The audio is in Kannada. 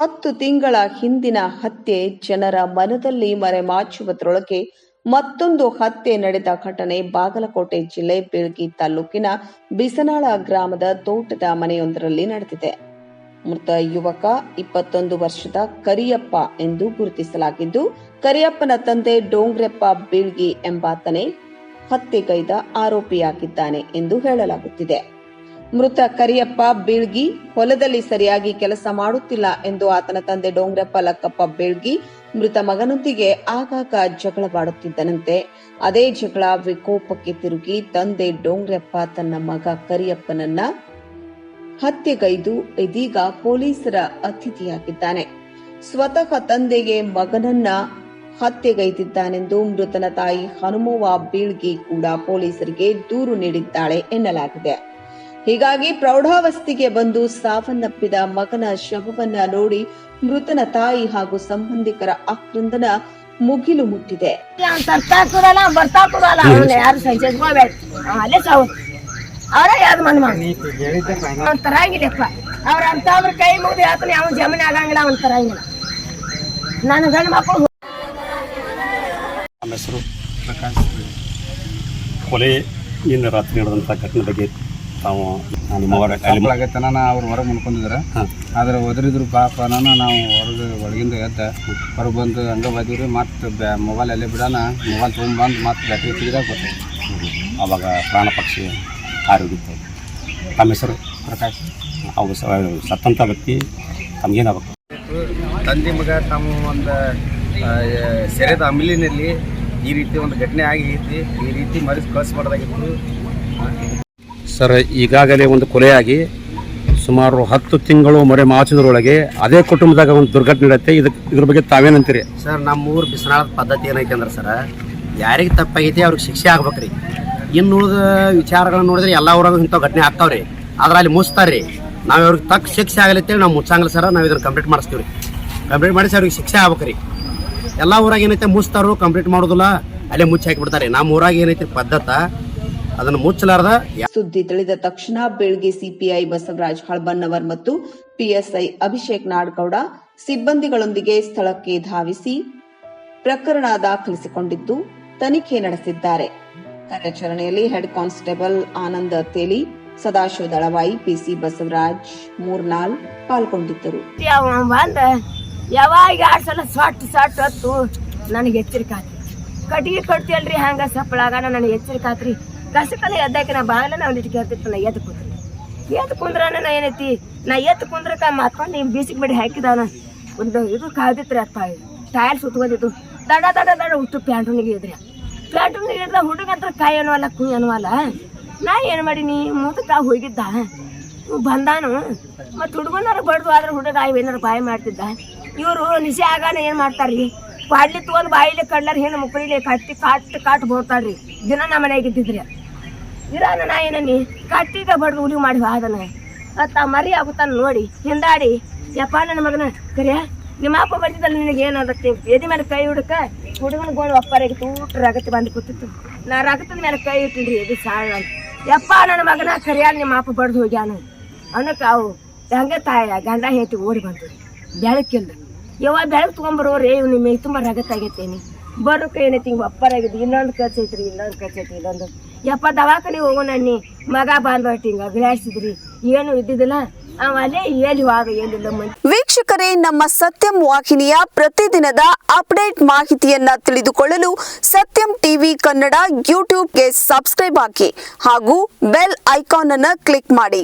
ಹತ್ತು ತಿಂಗಳ ಹಿಂದಿನ ಹತ್ಯೆ ಜನರ ಮನದಲ್ಲಿ ಮರೆಮಾಚುವುದರೊಳಗೆ ಮತ್ತೊಂದು ಹತ್ಯೆ ನಡೆದ ಘಟನೆ ಬಾಗಲಕೋಟೆ ಜಿಲ್ಲೆ ಬೀಳ್ಗಿ ತಾಲೂಕಿನ ಬಿಸನಾಳ ಗ್ರಾಮದ ತೋಟದ ಮನೆಯೊಂದರಲ್ಲಿ ನಡೆದಿದೆ. ಮೃತ ಯುವಕ ಇಪ್ಪತ್ತೊಂದು ವರ್ಷದ ಕರಿಯಪ್ಪ ಎಂದು ಗುರುತಿಸಲಾಗಿದ್ದು, ಕರಿಯಪ್ಪನ ತಂದೆ ಡೋಂಗ್ರೆಪ್ಪ ಬೀಳ್ಗಿ ಎಂಬಾತನೇ ಹತ್ಯೆಗೈದ ಆರೋಪಿಯಾಗಿದ್ದಾನೆ ಎಂದು ಹೇಳಲಾಗುತ್ತಿದೆ. ಮೃತ ಕರಿಯಪ್ಪ ಬೀಳ್ಗಿ ಹೊಲದಲ್ಲಿ ಸರಿಯಾಗಿ ಕೆಲಸ ಮಾಡುತ್ತಿಲ್ಲ ಎಂದು ಆತನ ತಂದೆ ಡೋಂಗ್ರಪ್ಪ ಲಕ್ಕಪ್ಪ ಬೀಳ್ಗಿ ಮೃತ ಮಗನೊಂದಿಗೆ ಆಗಾಗ ಜಗಳವಾಡುತ್ತಿದ್ದನಂತೆ. ಅದೇ ಜಗಳ ವಿಕೋಪಕ್ಕೆ ತಿರುಗಿ ತಂದೆ ಡೋಂಗ್ರಪ್ಪ ತನ್ನ ಮಗ ಕರಿಯಪ್ಪನನ್ನ ಹತ್ಯೆಗೈದು ಇದೀಗ ಪೊಲೀಸರ ಅತಿಥಿಯಾಗಿದ್ದಾನೆ. ಸ್ವತಃ ತಂದೆಗೆ ಮಗನನ್ನ ಹತ್ಯೆಗೈದಿದ್ದಾನೆಂದು ಮೃತನ ತಾಯಿ ಹನುಮವ್ವ ಬೀಳ್ಗಿ ಕೂಡ ಪೊಲೀಸರಿಗೆ ದೂರು ನೀಡಿದ್ದಾಳೆ ಎನ್ನಲಾಗಿದೆ. ಹೀಗಾಗಿ ಪ್ರೌಢಾವಸ್ಥೆಗೆ ಬಂದು ಸಾವನ್ನಪ್ಪಿದ ಮಗನ ಶವವನ್ನ ನೋಡಿ ಮೃತನ ತಾಯಿ ಹಾಗೂ ಸಂಬಂಧಿಕರ ಆಕ್ರಂದನ ಮುಗಿಲು ಮುಟ್ಟಿದೆ. ಬರ್ತಾ ಯಾರು ಸಾವು ಅವರ ಅವ್ರ ಕೈ ಆಗಂಗಿಲ್ಲ ನಮ್ಮ ಹೆಸರು ಪ್ರಕಾಶ್. ಕೊಲೆ ನಿನ್ನೆ ರಾತ್ರಿ ನಡೆದಂಥ ಘಟನೆ ಬಗ್ಗೆ ತಾವು ನಿಮ್ಮ ಅವರ ಆಗತ್ತನ ಅವ್ರು ಹೊರಗೆ ಮುನ್ಕೊಂಡಿದ್ರ. ಆದ್ರೆ ಒದರಿದ್ರು ಪಾಪ ನಾನು ನಾವು ಹೊರಗೆ ಒಳಗಿಂದ ಎದ್ದ. ಹೊರಗೆ ಬಂದು ಹಂಗೆ ಬಂದಿವ್ರಿ ಮತ್ತು ಬ್ಯಾ ಮೊಬೈಲ್ ಅಲ್ಲೇ ಬಿಡೋಣ ಮೊಬೈಲ್ ತೊಗೊಂಬಂದು ಮತ್ತೆ ಬ್ಯಾಟ್ರಿ ತೆಗೆದಾಗ ಗೊತ್ತಾಯ್ತು. ಅವಾಗ ಪ್ರಾಣ ಪಕ್ಷಿ ಆರೋಗ್ಯ ತಮ್ಮ ಹೆಸರು? ಪ್ರಕಾಶ್. ಅವು ಸತ್ತಂಥ ವ್ಯಕ್ತಿ ತಮಗೇನಾಗಬೇಕು? ತಂದೆ ಮಗ ತಮ್ಮ ಒಂದು ಸೆರೆದ ಅಮಿಲಿನಲ್ಲಿ ಈ ರೀತಿ ಒಂದು ಘಟನೆ ಆಗೈತಿ ಈ ರೀತಿ ಮರೆಸಿ ಕಳಿಸ್ಬಾರ್ದಾಗಿತ್ತು ಸರ್, ಈಗಾಗಲೇ ಒಂದು ಕೊಲೆಯಾಗಿ ಸುಮಾರು ಹತ್ತು ತಿಂಗಳು ಮೊರೆ ಮಾಚಿದ್ರೊಳಗೆ ಅದೇ ಕುಟುಂಬದಾಗ ಒಂದು ದುರ್ಘಟನೆ ನಡೆಯುತ್ತೆ. ಇದಕ್ಕೆ ಇದ್ರ ಬಗ್ಗೆ ತಾವೇನಂತೀರಿ? ಸರ್ ನಮ್ಮ ಊರು ಬಿಸಿನಾಳದ ಪದ್ಧತಿ ಏನೈತೆ ಅಂದ್ರೆ ಸರ್, ಯಾರಿಗೆ ತಪ್ಪಾಗೈತಿ ಅವ್ರಿಗೆ ಶಿಕ್ಷೆ ಆಗ್ಬೇಕ್ರಿ. ಇನ್ನು ಉಳಿದ ವಿಚಾರಗಳನ್ನ ನೋಡಿದ್ರೆ ಎಲ್ಲ ಊರಾಗ ಇಂಥ ಘಟನೆ ಆಗ್ತಾವ್ರಿ. ಆದ್ರೆ ಅಲ್ಲಿ ಮುಚ್ತಾರ್ರಿ. ನಾವು ಅವ್ರಿಗೆ ತಕ್ಕ ಶಿಕ್ಷೆ ಆಗಲತ್ತೇಳಿ ನಾವು ಮುಚ್ಚಂಗಿಲ್ಲ ಸರ್, ನಾವು ಇದನ್ನು ಕಂಪ್ಲೀಟ್ ಮಾಡಿಸ್ತೀವಿ ಕಂಪ್ಲೀಟ್ ಮಾಡಿಸಿ ಅವ್ರಿಗೆ ಶಿಕ್ಷೆ ಆಗ್ಬೇಕ್ರಿ. ಎಲ್ಲ ಊರಾಗ ಏನೈತೆ ಮುಚ್ತಾರೋ ಕಂಪ್ಲೀಟ್ ಮಾಡೋದಿಲ್ಲ, ಅಲ್ಲೇ ಮುಚ್ಚಿ ಹಾಕಿಬಿಡ್ತಾರೆ ನಮ್ಮ ಊರಾಗ ಏನೈತೆ ಪದ್ಧತ ಅದನ್ನು ಮುಚ್ಚಲಾರದ ಸುದ್ದಿ ತಿಳಿದ ತಕ್ಷಣ ಬೆಳಗ್ಗೆ ಸಿಪಿಐ ಬಸವರಾಜ್ ಹಳಬನ್ನವರ್ ಮತ್ತು ಪಿಎಸ್ಐ ಅಭಿಷೇಕ್ ನಾಡ್ಗೌಡ ಸಿಬ್ಬಂದಿಗಳೊಂದಿಗೆ ಸ್ಥಳಕ್ಕೆ ಧಾವಿಸಿ ಪ್ರಕರಣ ದಾಖಲಿಸಿಕೊಂಡಿದ್ದು ತನಿಖೆ ನಡೆಸಿದ್ದಾರೆ. ಕಾರ್ಯಾಚರಣೆಯಲ್ಲಿ head constable Ananda Teli Sadashiva Dalavayi PC Basavaraj ಮೂರ್ನಾಲ್ ಪಾಲ್ಗೊಂಡಿದ್ದರು. ಯಾವಾಗ ಎರಡು ಸಲ ಸೊಟ್ಟು ಸೊಟ್ಟು ಹೊತ್ತು ನನಗೆ ಎಚ್ಚರಿಕೆ ಆತ್ರಿ ಕಟ್ಟಿಗೆ ಕೊಡ್ತೀಯಲ್ರಿ ಹಂಗ ಸಪ್ಪಳಾಗ? ನನಗೆ ಎಚ್ಚರಿಕೆ ಆತ್ರಿ ಕಸಕಲ್ಲ ಎದ್ದಾಕ ನಾ ಬಾಗಿಲ ನಾ ಒಂದಿಟ್ಟು ಕೇಳ್ತಿತ್ತು ನಾ ಎದ್ದು ಕುಂದ್ರೆ ಎದ್ದು ಕುಂದ್ರನ ನಾ ಏನೈತಿ? ನಾ ಎದ್ದು ಕುಂದ್ರಕ ಮಾತ್ಕೊಂಡು ಹಿಂಗೆ ಬೀಸಿಗೆ ಬಿಡಿ ಹಾಕಿದಾನ. ಒಂದು ಇದು ಕಾದಿತ್ರಿ ಅಪ್ಪ ಟೈರ್ ಸುತ್ಕೊಂಡಿದ್ದು ದಡ ದಡ ದಡ ಉಟ್ಟು ಪ್ಯಾಂಟುನಿಗೆ ಇದ್ರಿ. ಪ್ಯಾಂಟುನಿಗೆ ಇದ್ದ ಹುಡುಗ ಹತ್ರ ಕಾಯಿ ಅನ್ನುವಲ್ಲ, ಕುಯ್ ಅನ್ನುವಲ್ಲ. ನಾ ಏನು ಮಾಡೀನಿ? ಮುಂದಕ್ಕೆ ಹೋಗಿದ್ದ. ಬಂದಾನು. ಮತ್ತು ಹುಡುಗನಾರ ಬಡ್ದು ಆದ್ರೆ ಹುಡುಗ ಏನಾರು ಬಾಯಿ ಮಾಡ್ತಿದ್ದ? ಇವರು ನಿಜ ಆಗಾನ ಏನು ಮಾಡ್ತಾರ್ರಿ? ಪಾಡ್ಲಿ ತಗೊಂಡು ಬಾಯಿಲೆ ಕಡ್ಲಾರ ಹೆಣ್ಣು ಮುಕ್ಕಳಿಲಿ ಕಟ್ಟಿ ಕಾಟ್ ಕಾಟ್ ಬೋಡ್ತಾರ್ರಿ. ದಿನ ನಮ್ಮ ಮನೆಯಾಗ ಇದ್ದಿದ್ರಿ. ಇರಾನ ನಾ ಏನನಿ ಕಟ್ಟಿಗ ಬಡ್ದು ಉಳಿ ಮಾಡಿ ಹೋದನ. ಅತ್ತ ಮರಿ ಆಗುತ್ತಾನ ನೋಡಿ, ಹಿಂದಾಡಿ. ಯಪ್ಪ ನನ್ನ ಮಗನ ಕರಿಯ ನಿಮ್ಮ ಅಪ್ಪ ಬಂದಿದ್ದಲ್ಲ ನಿನಗೆ ಏನಾದತ್ತೆ ಎದಿ ಮೇಲೆ ಕೈ ಹುಡುಕ, ಹುಡುಗನ ಗೋಳು ಅಪ್ಪರಿಗೆ ತೂಟ ರಗತ್ ಬಂದು ಕೂತಿತ್ತು. ನಾ ರಗತದ ಮೇಲೆ ಕೈ ಇಟ್ಟಿನ್ರಿ ಎದಿ ಸಾಳ ಯಪ್ಪ ನನ್ನ ಮಗನ ಕರಿಯಾಗ ನಿಮ್ಮ ಅಪ್ಪ ಬಡ್ದು ಹೋಗ್ಯಾನು. ಅನ್ನಕ್ಕೆ ಅವು ಹಂಗೆ ತಾಯ, ಗಂಡ ಹೇತಿ ಓಡಿ ಬಂತು ಬೆಳಕಿಲ್ಲ ಯಾವ ಬೆಳಕು ತೊಗೊಂಬರೋರು ಇವ್ ನಿಮ್ಮ ತುಂಬ ರಗತ್ತಾಗೈತೇನಿ ಬರೋಕೆ ಏನೈತಿ ಹಿಂಗೆ ಅಪ್ಪರಾಗಿದ್ದು ಇನ್ನೊಂದು ಖರ್ಚು ಐತ್ರಿ, ಇನ್ನೊಂದು ಕಚ್ಚೈತಿ ಐತಿ ಇನ್ನೊಂದು. ಯಪ್ಪ ದವಾಖಾನೆ ಹೋಗೋಣ ನೀ ಮಗ ಬಾಂದ್ಬಿಟ್ಟು ಹಿಂಗ ಅಭಿಲಾಷಿದ್ರಿ ಏನು ಇದ್ದಿದ್ದಿಲ್ಲ? ವೀಕ್ಷಕರೇ, ನಮ್ಮ ಸತ್ಯಂ ವಾಹಿನಿಯ ಪ್ರತಿದಿನದ ಅಪ್ಡೇಟ್ ಮಾಹಿತಿಯನ್ನ ತಿಳಿದುಕೊಳ್ಳಲು ಸತ್ಯಂ ಟಿವಿ ಕನ್ನಡ ಯೂಟ್ಯೂಬ್ಗೆ ಸಬ್ಸ್ಕ್ರೈಬ್ ಹಾಕಿ ಹಾಗೂ ಬೆಲ್ ಐಕಾನ್ ಅನ್ನು ಕ್ಲಿಕ್ ಮಾಡಿ.